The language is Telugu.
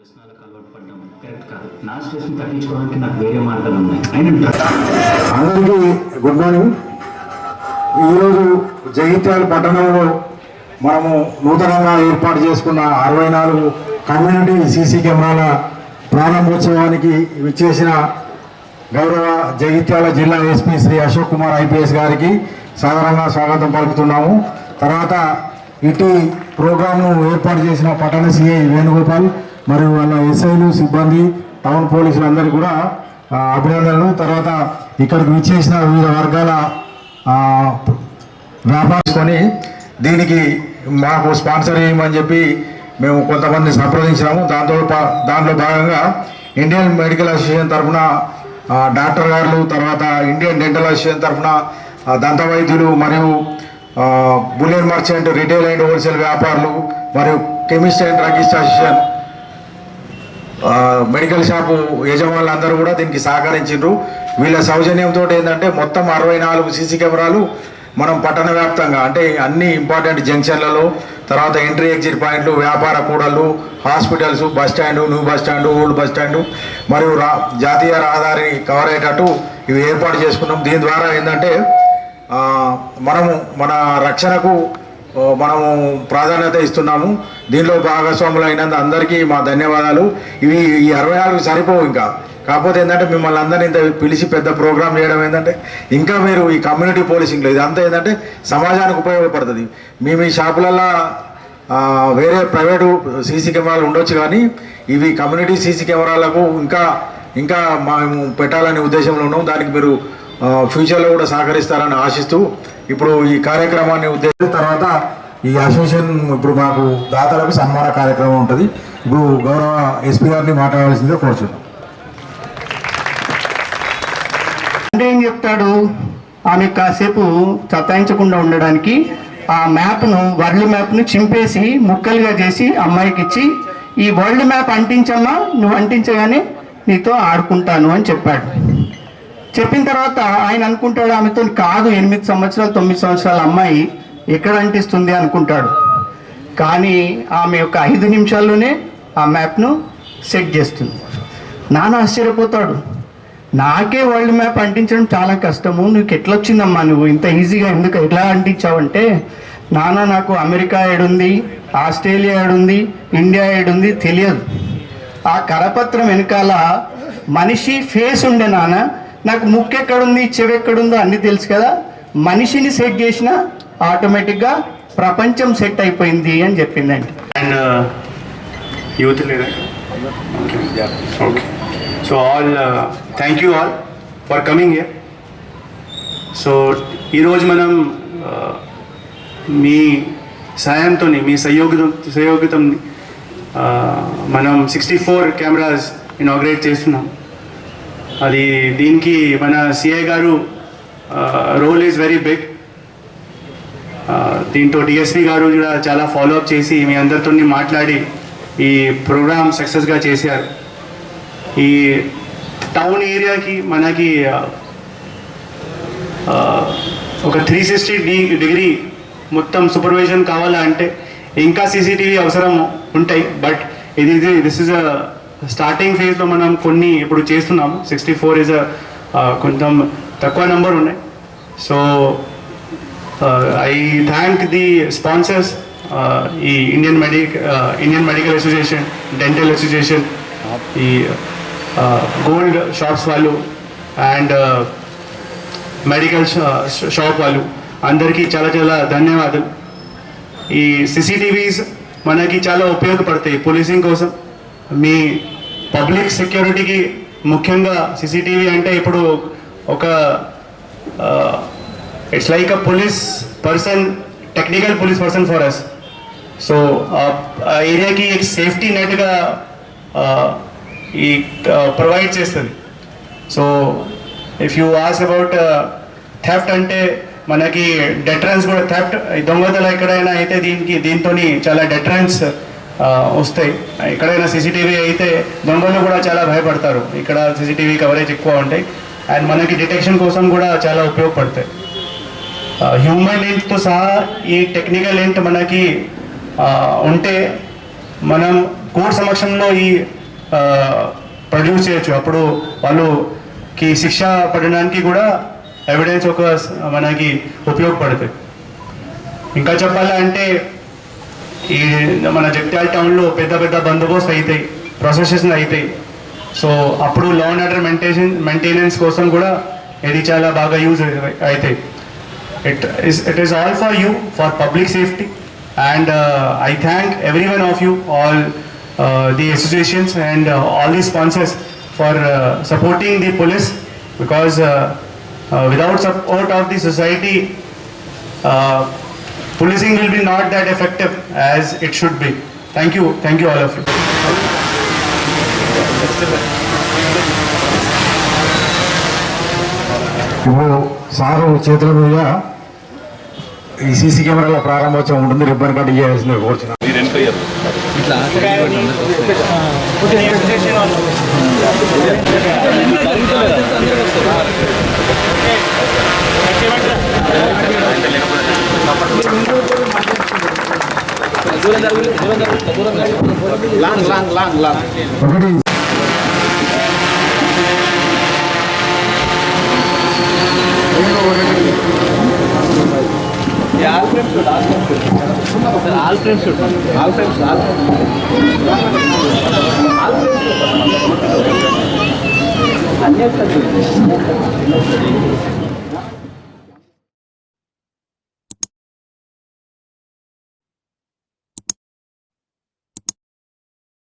వ్యసనాలకు అలవాటు పడ్డం కరెక్ట్ కాదు. నా స్ట్రెస్ని తగ్గించుకోవడానికి నాకు వేరే మార్గాలు ఉన్నాయి. అందరికీ గుడ్ మార్నింగ్ ఈరోజు జగిత్యాల పట్టణంలో మనము నూతనంగా ఏర్పాటు చేసుకున్న అరవై నాలుగు కమ్యూనిటీ సీసీ కెమెరాల ప్రారంభోత్సవానికి విచ్చేసిన గౌరవ జగిత్యాల జిల్లా ఎస్పీ శ్రీ అశోక్ కుమార్ ఐపీఎస్ గారికి సాధారణంగా స్వాగతం పలుకుతున్నాము. తర్వాత ఇటీ ప్రోగ్రాంను ఏర్పాటు చేసిన పట్టణ సిఐ వేణుగోపాల్ మరియు వాళ్ళ ఎస్ఐలు సిబ్బంది టౌన్ పోలీసులు అందరూ కూడా అభినందనలు. తర్వాత ఇక్కడికి విచ్చేసిన వివిధ వర్గాల ఆ, వ్యాపారసుకొని దీనికి మాకు స్పాన్సర్ చేయమని చెప్పి మేము కొంతమంది సంప్రదించినాము. దాంతో దాంట్లో భాగంగా ఇండియన్ మెడికల్ అసోసియేషన్ తరఫున డాక్టర్ గారు తర్వాత ఇండియన్ డెంటల్ అసోసియేషన్ తరఫున దంత వైద్యులు మరియు bullion merchant retail and wholesale వ్యాపారులు మరియు chemist and druggist association medical shop యజమానులు అందరూ కూడా దీనికి సహకరించారు వీళ్ళ సౌజన్యంతో ఏంటంటే మొత్తం అరవై నాలుగు సీసీ కెమెరాలు మనం పట్టణ వ్యాప్తంగా అంటే అన్ని ఇంపార్టెంట్ జంక్షన్లలో తర్వాత ఎంట్రీ ఎగ్జిట్ పాయింట్లు వ్యాపార కూడళ్ళు hospitals bus stand new bus stand old bus stand మరియు రా జాతీయ రహదారిని కవర్ అయ్యేటట్టు ఇవి ఏర్పాటు చేసుకున్నాం. దీని ద్వారా ఏంటంటే మనము మన రక్షణకు మనము ప్రాధాన్యత ఇస్తున్నాము. దీనిలో భాగస్వాములు అయినందు అందరికీ మా ధన్యవాదాలు. ఇవి ఈ అరవై నాలుగు సరిపోవు ఇంకా. కాకపోతే ఏంటంటే మిమ్మల్ని అందరినీ ఇంత పిలిచి పెద్ద ప్రోగ్రామ్ చేయడం ఏంటంటే ఇంకా మీరు ఈ కమ్యూనిటీ పోలీసింగ్లో ఇదంతా ఏంటంటే సమాజానికి ఉపయోగపడుతుంది. మేము ఈ షాపులల్లో వేరే ప్రైవేటు సీసీ కెమెరాలు ఉండొచ్చు కానీ ఇవి కమ్యూనిటీ సీసీ కెమెరాలకు ఇంకా ఇంకా మేము పెట్టాలనే ఉద్దేశంలో ఉన్నాం. దానికి మీరు ఫ్యూచర్లో కూడా సహకరిస్తారని ఆశిస్తూ ఇప్పుడు ఈ కార్యక్రమాన్ని ఉద్దేశించిన తర్వాత ఈ అసోసియేషన్ ఇప్పుడు మాకు దాతలకు సన్మాన కార్యక్రమం ఉంటుంది. ఇప్పుడు గౌరవ ఎస్పీ గారిని మాట్లాడాల్సిందిగా కోరుచున్నాం. అంటే ఏం చెప్తాడు? ఆమె కాసేపు సతాయించకుండా ఉండడానికి ఆ మ్యాప్ను వరల్డ్ మ్యాప్ను చింపేసి ముక్కలుగా చేసి అమ్మాయికి ఇచ్చి ఈ వరల్డ్ మ్యాప్ అంటించమ్మా నువ్వు అంటించగానే నీతో ఆడుకుంటాను అని చెప్పాడు. చెప్పిన తర్వాత ఆయన అనుకుంటాడు ఆమెతో కాదు ఎనిమిది సంవత్సరాలు తొమ్మిది సంవత్సరాల అమ్మాయి ఎక్కడ అంటిస్తుంది? అనుకుంటాడు. కానీ ఆమె యొక్క ఐదు నిమిషాల్లోనే ఆ మ్యాప్ను సెట్ చేస్తుంది. నాన్న ఆశ్చర్యపోతాడు. నాకే వరల్డ్ మ్యాప్ అంటించడం చాలా కష్టము. నీకు ఎట్లా వచ్చిందమ్మా నువ్వు? ఇంత ఈజీగా ఎందుకు? ఎట్లా అంటించావంటే నాన్న నాకు అమెరికా ఏడుంది ఆస్ట్రేలియా ఏడుంది ఇండియా ఏడుంది తెలియదు. ఆ కరపత్రం వెనకాల మనిషి ఫేస్ ఉండే నాన్న నాకు ముక్కు ఎక్కడుంది చెవి ఎక్కడుందో అన్నీ తెలుసు కదా. మనిషిని సెట్ చేసిన ఆటోమేటిక్గా ప్రపంచం సెట్ అయిపోయింది అని చెప్పిందండి. And youth youth okay so all thank you all for coming here so ఈరోజు మనం uh, మీ సాయంతో మీ సహయోగితం సహయోగితం uh, మనం సిక్స్టీ ఫోర్ కెమెరాస్ ఇనాగ్రేట్ చేస్తున్నాం. అది దీనికి మన సిఐ గారు రోల్ ఈజ్ వెరీ బిగ్ దీంతో డిఎస్పి గారు కూడా చాలా ఫాలో అప్ చేసి మీ అందరితో మాట్లాడి ఈ ప్రోగ్రామ్ సక్సెస్గా చేశారు. ఈ టౌన్ ఏరియాకి మనకి ఒక త్రీ సిక్స్టీ డిగ్రీ మొత్తం సూపర్విజన్ కావాలంటే ఇంకా సీసీటీవీ అవసరం ఉంటాయి. బట్ ఇది దిస్ ఇస్ అ స్టార్టింగ్ ఫేజ్లో మనం కొన్ని ఇప్పుడు చేస్తున్నాము. సిక్స్టీ ఫోర్ ఇస్ కొంచెం తక్కువ నెంబర్ ఉన్నాయి. So I thank the sponsors ఈ ఇండియన్ మెడి Indian Medical Association Dental Association ఈ గోల్డ్ షాప్స్ వాళ్ళు అండ్ మెడికల్ షాప్ వాళ్ళు అందరికీ చాలా చాలా ధన్యవాదాలు. ఈ సిసిటీవీస్ మనకి చాలా ఉపయోగపడతాయి. పోలీసింగ్ కోసం మీ పబ్లిక్ సెక్యూరిటీకి ముఖ్యంగా సీసీటీవీ అంటే ఇప్పుడు ఒక it's like a police person technical police person for us so ఆ ఏరియాకి సేఫ్టీ నెట్గా ఈ ప్రొవైడ్ చేస్తుంది. So if you ask about theft అంటే మనకి డెటరెన్స్ కూడా థెఫ్ట్ దొంగతలు ఎక్కడైనా అయితే దీనికి దీంతో చాలా డెటరెన్స్ వస్తాయి. ఎక్కడైనా సీసీటీవీ అయితే దొంగలు కూడా చాలా భయపడతారు. ఇక్కడ సీసీటీవీ కవరేజ్ ఎక్కువ ఉంటాయి. అండ్ మనకి డిటెక్షన్ కోసం కూడా చాలా ఉపయోగపడతాయి. హ్యూమన్ లెంత్తో సహా ఈ టెక్నికల్ లెంత్ మనకి ఉంటే మనం కోర్టు సమక్షంలో ఈ ప్రొడ్యూస్ చేయొచ్చు. అప్పుడు వాళ్ళుకి శిక్ష పడడానికి కూడా ఎవిడెన్స్ ఒక మనకి ఉపయోగపడుతుంది ఇంకా చెప్పాలంటే ఈ మన జగిత్యాల టౌన్లో పెద్ద పెద్ద బందోబస్తు అవుతాయి ప్రొసెసెస్ అవుతాయి సో అప్పుడు law and order maintain maintenance కోసం కూడా ఇది చాలా బాగా యూజ్ అవుతాయి it is it is all for you for public safety and I thank every one of you all the associations and all the sponsors for supporting the police because without support of the society policing will be not that effective as it should be. Thank you, thank you all of you. ఇప్పుడు సారు చేతుల మీదుగా ఈ సీసీ కెమెరాల ప్రారంభోత్సవం ఉంటుంది రిబ్బన్ కట్ చేయాల్సిందే కోరుచున్నాను ఒకటి అన్యత